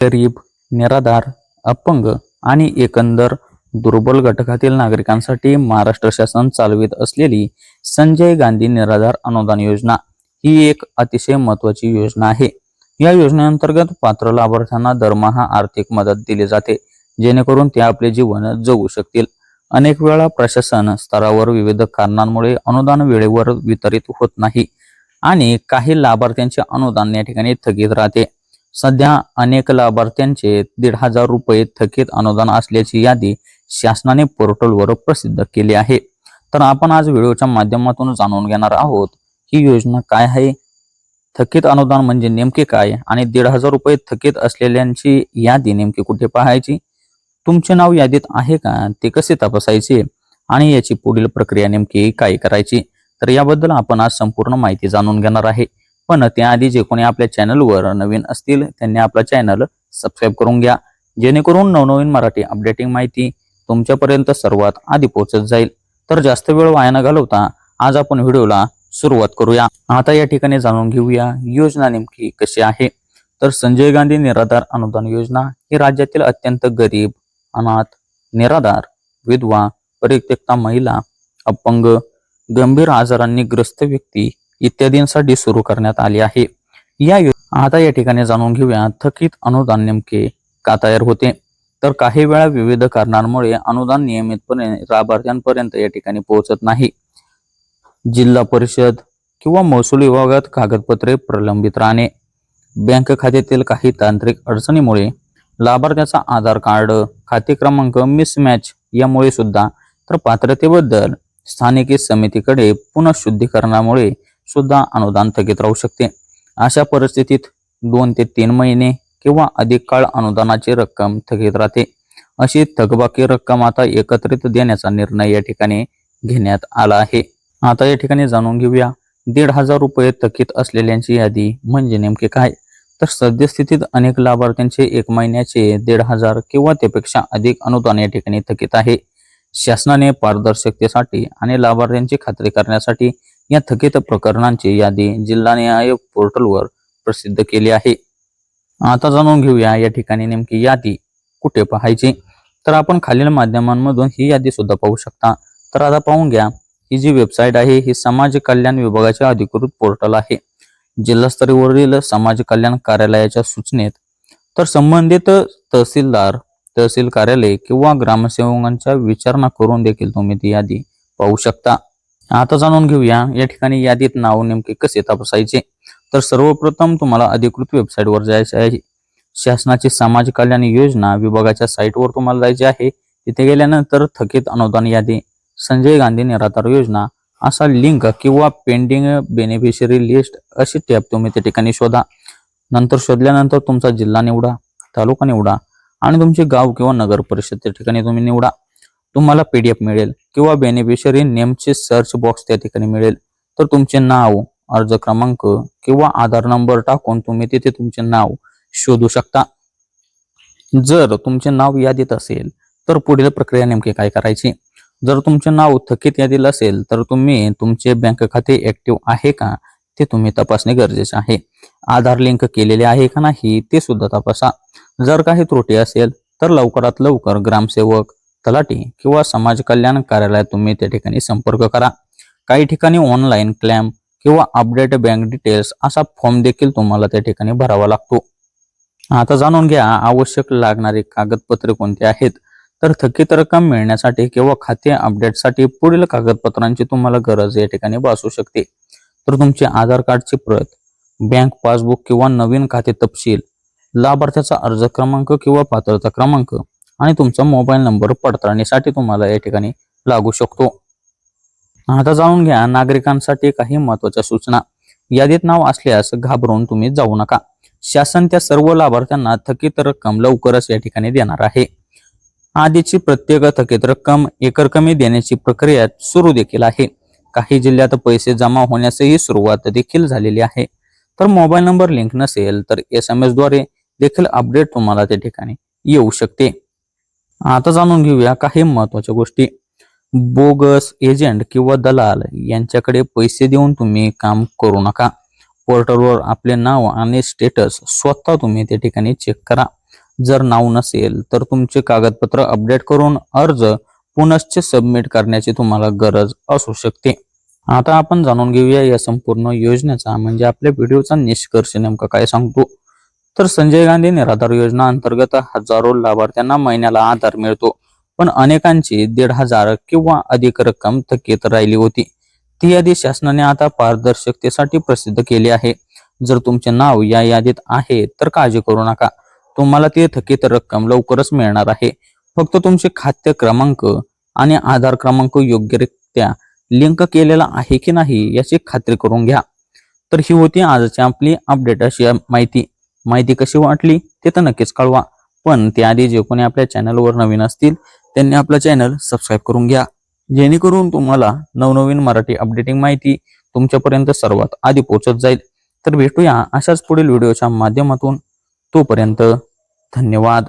गरीब निराधार अपंग आणि एकंदर दुर्बल घटकातील नागरिकांसाठी महाराष्ट्र शासन चालवित असलेली संजय गांधी निराधार अनुदान योजना ही एक अतिशय महत्वाची योजना आहे. या योजनेअंतर्गत पात्र लाभार्थ्यांना दरमहा आर्थिक मदत दिली जाते जेणेकरून ते आपले जीवन जगू शकतील. अनेक वेळा प्रशासन स्तरावर विविध कारणांमुळे अनुदान वेळेवर वितरित होत नाही आणि काही लाभार्थ्यांचे अनुदान या ठिकाणी थकीत राहते. सध्या अनेक लाभार्थ्यांचे दीड हजार रुपये थकीत अनुदान असल्याची यादी शासनाने पोर्टलवर प्रसिद्ध केली आहे. तर आपण आज व्हिडिओच्या माध्यमातून जाणून घेणार आहोत ही योजना काय आहे? थकीत अनुदान म्हणजे नेमके काय? आणि दीड हजार रुपये थकीत असलेल्यांची यादी नेमकी कुठे पाहायची? तुमचे नाव यादीत आहे का? ते कसे तपासायचे? आणि याची पुढील प्रक्रिया नेमकी काय करायची? तर याबद्दल आपण आज संपूर्ण माहिती जाणून घेणार आहे. पण त्याआधी जे कोणी आपल्या चॅनलवर नवीन असतील त्यांनी आपला चॅनल सबस्क्राईब करून घ्या. जेणेकरून नवनवीन मराठी अपडेटिंग माहिती तुमच्यापर्यंत सर्वात आधी पोहोचत जाईल. तर जास्त वेळ वाया न घालवता आज आपण व्हिडिओला सुरुवात करूया. आता या ठिकाणी जाणून घेऊया योजना नेमकी कशी आहे. तर संजय गांधी निराधार अनुदान योजना ही राज्यातील अत्यंत गरीब अनाथ निराधार विधवा परित्यक्ता महिला अपंग गंभीर आजारांनी ग्रस्त व्यक्ती इत्यादींसाठी सुरू करण्यात आली आहे. या आता या ठिकाणी जाणून घेऊया थकीत अनुदान नेमके का तयार होते? तर काही वेळा विविध कारणांमुळे अनुदान नियमितपणे लाभार्थ्यांपर्यंत या ठिकाणी पोहोचत नाही. जिल्हा परिषद किंवा महसूल विभागात कागदपत्रे प्रलंबित राहणे. बँक खात्यातील काही तांत्रिक अडचणीमुळे लाभार्थ्याचा आधार कार्ड खाते क्रमांक मिसमॅच यामुळे सुद्धा तर पात्रतेबद्दल स्थानिक समितीकडे पुनःशुद्धीकरणामुळे सुद्धा अनुदान थकीत राहू शकते. अशा परिस्थितीत दोन ते तीन महिने किंवा अधिक काळ अनुदानाची रक्कम थकीत राहते. अशी थकबाकी रक्कम आता एकत्रित देण्याचा निर्णय या ठिकाणी घेण्यात आला आहे. आता या ठिकाणी जाणून घेऊया दीड हजार रुपये थकीत असलेल्यांची यादी म्हणजे नेमके काय? तर सद्यस्थितीत अनेक लाभार्थ्यांचे एक महिन्याचे दीड हजार किंवा त्यापेक्षा अधिक अनुदान या ठिकाणी थकीत आहे. शासनाने पारदर्शकतेसाठी आणि लाभार्थ्यांची खात्री करण्यासाठी या थकीत प्रकरणांची यादी जिल्हा न्याय पोर्टलवर प्रसिद्ध केली आहे. आता जाणून घेऊया या ठिकाणी नेमकी यादी कुठे पाहायची? तर आपण खालील माध्यमांमधून ही यादी सुद्धा पाहू शकता. तर आता पाहून घ्या ही जी वेबसाईट आहे ही समाज कल्याण विभागाचे अधिकृत पोर्टल आहे. जिल्हास्तरीवरील समाज कल्याण कार्यालयाच्या सूचनेत तर संबंधित तहसीलदार तहसील कार्यालय किंवा ग्रामसेवकांच्या विचारणा करून देखील तुम्ही ती यादी पाहू शकता. आता जाणून घेऊया या ठिकाणी यादीत नाव नेमके कसे तपासायचे? तर सर्वप्रथम तुम्हाला अधिकृत वेबसाईटवर जायचे आहे. शासनाची समाज कल्याण योजना विभागाच्या साईटवर तुम्हाला जायचे आहे. तिथे गेल्यानंतर थकीत अनुदान यादी संजय गांधी निराधार योजना असा लिंक किंवा पेंडिंग बेनिफिशरी लिस्ट अशी टॅब तुम्ही त्या ठिकाणी शोधा. नंतर शोधल्यानंतर तुमचा जिल्हा निवडा तालुका निवडा आणि तुमचे गाव किंवा नगर परिषद त्या ठिकाणी तुम्ही निवडा. तुम्हाला पीडीएफ मिळेल किंवा बेनिफिशरी नेमचे सर्च बॉक्स त्या ठिकाणी मिळेल. तर तुमचे नाव अर्ज क्रमांक किंवा आधार नंबर टाकून तुम्ही तिथे तुमचे नाव शोधू शकता. जर तुमचे नाव यादीत असेल तर पुढील प्रक्रिया नेमकी काय करायची? जर तुमचे नाव थकीत यादीत असेल तर तुम्ही तुमचे बँक खाते ऍक्टिव्ह आहे का ते तुम्ही तपासणे गरजेचे आहे. आधार लिंक केलेले आहे का नाही ते सुद्धा तपासा. जर काही त्रुटी असेल तर लवकरात लवकर ग्रामसेवक तलाठी किंवा समाज कल्याण कार्यालयात तुम्ही त्या ठिकाणी संपर्क करा. काही ठिकाणी ऑनलाईन क्लॅम किंवा अपडेट बँक डिटेल्स असा फॉर्म देखील तुम्हाला त्या ठिकाणी भरावा लागतो. आता जाणून घ्या आवश्यक लागणारी कागदपत्रे कोणती आहेत? तर थकीत रक्कम मिळण्यासाठी किंवा खाते अपडेटसाठी पुढील कागदपत्रांची तुम्हाला गरज या ठिकाणी भासू शकते. तर तुमचे आधार कार्डची प्रत बँक पासबुक किंवा नवीन खाते तपशील लाभार्थ्याचा अर्ज क्रमांक किंवा पात्रता क्रमांक आणि तुमचा मोबाईल नंबर पडताळणीसाठी तुम्हाला या ठिकाणी लागू शकतो. आता जाणून घ्या नागरिकांसाठी काही महत्त्वाच्या सूचना. यादीत नाव असल्यास घाबरून तुम्ही जाऊ नका. शासन त्या सर्व लाभार्थ्यांना थकीत रक्कम लवकरच या ठिकाणी देणार आहे. आधीची प्रत्येक थकीत रक्कम एकरकमी देण्याची प्रक्रिया सुरू देखील आहे. काही जिल्ह्यात पैसे जमा होण्यासही सुरुवात देखील झालेली आहे. तर मोबाईल नंबर लिंक नसेल तर एस एम एसद्वारे देखील अपडेट तुम्हाला त्या ठिकाणी येऊ शकते. आता जाणून घेऊया काही महत्त्वाच्या गोष्टी. बोगस एजंट किंवा दलाल यांच्याकडे पैसे देऊन तुम्ही काम करू नका. पोर्टलवर आपले नाव आणि स्टेटस स्वतः तुम्ही त्या ठिकाणी चेक करा. जर नाव नसेल तर तुमचे कागदपत्र अपडेट करून अर्ज पुनश्च सबमिट करण्याची तुम्हाला गरज असू शकते. आता आपण जाणून घेऊया या संपूर्ण योजनेचा म्हणजे आपल्या व्हिडिओचा निष्कर्ष नेमका काय सांगतो. तर संजय गांधी निराधार योजना अंतर्गत हजारो लाभार्थ्यांना महिन्याला आधार मिळतो. पण अनेकांची दीड हजार किंवा अधिक रक्कम थकीत राहिली होती. ती यादी शासनाने आता पारदर्शकतेसाठी प्रसिद्ध केली आहे. जर तुमचे नाव या यादीत आहे तर काळजी करू नका. तुम्हाला ती थकीत रक्कम लवकरच मिळणार आहे. फक्त तुमचे खाते क्रमांक आणि आधार क्रमांक योग्यरित्या लिंक केलेला आहे की नाही याची खात्री करून घ्या. तर ही होती आजची आपली अपडेट अशी माहिती. माहिती कशी वाटली ते तर नक्कीच कळवा. पण त्याआधी जे कोणी आपल्या चॅनलवर नवीन असतील त्यांनी आपलं चॅनल सबस्क्राईब करून घ्या. जेणेकरून तुम्हाला नवनवीन मराठी अपडेटिंग माहिती तुमच्यापर्यंत सर्वात आधी पोहोचत जाईल. तर भेटूया अशाच पुढील व्हिडिओच्या माध्यमातून. तोपर्यंत धन्यवाद.